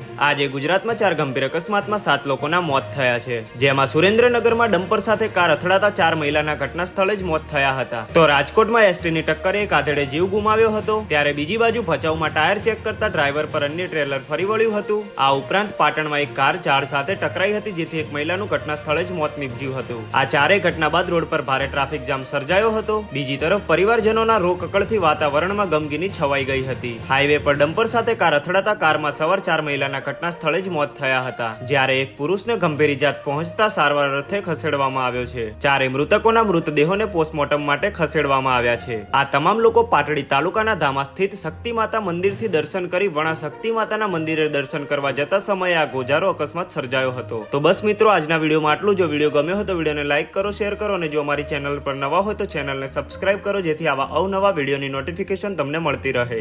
Thank you. આજે ગુજરાતમાં ચાર ગંભીર અકસ્માતમાં સાત લોકોના મોત થયા છે. જેમાં સુરેન્દ્રનગરમાં ડમ્પર સાથે કાર અથડાતા ચાર મહિલાના ઘટના સ્થળે જ મોત થયા હતા. તો રાજકોટમાં એસટીની ટક્કરે એક આધેડે જીવ ગુમાવ્યો હતો, ત્યારે બીજી બાજુ ભચાઉમાં ટાયર ચેક કરતા ડ્રાઈવર પર અન્ય ટ્રેલર ફરી વળ્યું હતું. આ ઉપરાંત પાટણમાં એક કાર ઝાડ સાથે ટકરાઈ હતી, જેથી એક મહિલાનું ઘટના સ્થળે જ મોત નીપજ્યું હતું. આ ચારેય ઘટના બાદ રોડ પર ભારે ટ્રાફિક જામ સર્જાયો હતો. બીજી તરફ પરિવારજનોના રોકકળથી વાતાવરણમાં ગમગીની છવાઈ ગઈ હતી. હાઈવે પર ડમ્પર સાથે કાર અથડાતા કારમાં સવાર ચાર મહિલાના ઘટના સ્થળે જ મોત થયા હતા, જ્યારે એક પુરુષને ગંભીર ઇજાત પહોંચતા સારવાર અર્થે ખસેડવામાં આવ્યો છે. ચારે મૃતકોના મૃતદેહોને પોસ્ટમોર્ટમ માટે ખસેડવામાં આવ્યા છે. આ તમામ લોકો પાટડી તાલુકાના ધામા સ્થિત શક્તિ માતા મંદિરથી દર્શન કરી વણા શક્તિ માતાના મંદિરે દર્શન કરવા જતા સમયે આ ગોજારો અકસ્માત સર્જાયો હતો. તો બસ મિત્રો, આજના વિડીયોમાં આટલું. જો વીડિયો ગમ્યો હોય તો વિડીયોને લાઇક કરો, શેર કરો અને જો અમારી ચેનલ પર નવા હોય તો ચેનલને સબસ્ક્રાઇબ કરો, જેથી આવા અવનવા વિડીયોની નોટિફિકેશન તમને મળતી રહે.